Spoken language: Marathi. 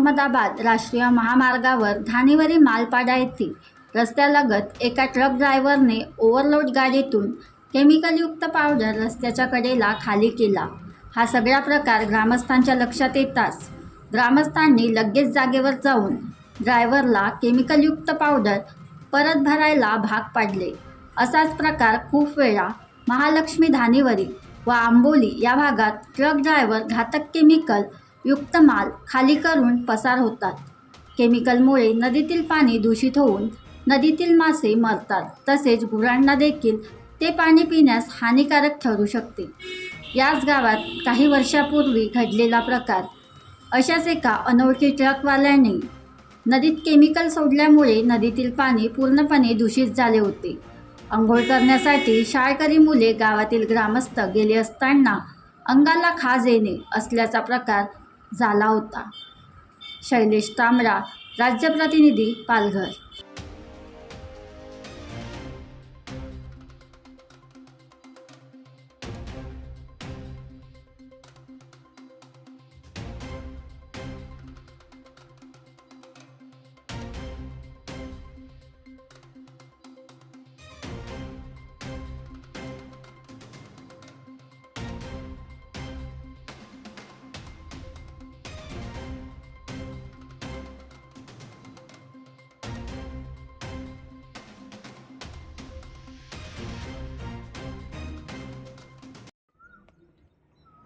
अहमदाबाद राष्ट्रीय महामार्गावर धानेवरी मालपाडा येथील रस्त्यालगत एका ट्रक ड्रायव्हरने ओव्हरलोड गाडीतून केमिकलयुक्त पावडर रस्त्याच्या कडेला खाली केला. हा सगळा प्रकार ग्रामस्थांच्या लक्षात येताच ग्रामस्थांनी लगेच जागेवर जाऊन ड्रायव्हरला केमिकलयुक्त पावडर परत भरायला भाग पाडले. असाच प्रकार खूप वेळा महालक्ष्मी धानेवरी व आंबोली या भागात ट्रक ड्रायव्हर घातक केमिकल युक्त माल खाली करून पसार होतात. केमिकलमुळे नदीतील पाणी दूषित होऊन नदीतील मासे मरतात. तसेच गुरांना देखील ते पाणी पिण्यास हानिकारक ठरू शकते. याच गावात काही वर्षापूर्वी घडलेला प्रकार. अशाच एका अनोळखी ट्रकवाल्याने नदीत केमिकल सोडल्यामुळे नदीतील पाणी पूर्णपणे दूषित झाले होते. अंघोळ करण्यासाठी शाळकरी मुले गावातील ग्रामस्थ गेले असताना अंगाला खाज येणे असल्याचा प्रकार झाला होता. शैलेश तांबडा राज्यप्रतिनिधी पालघर.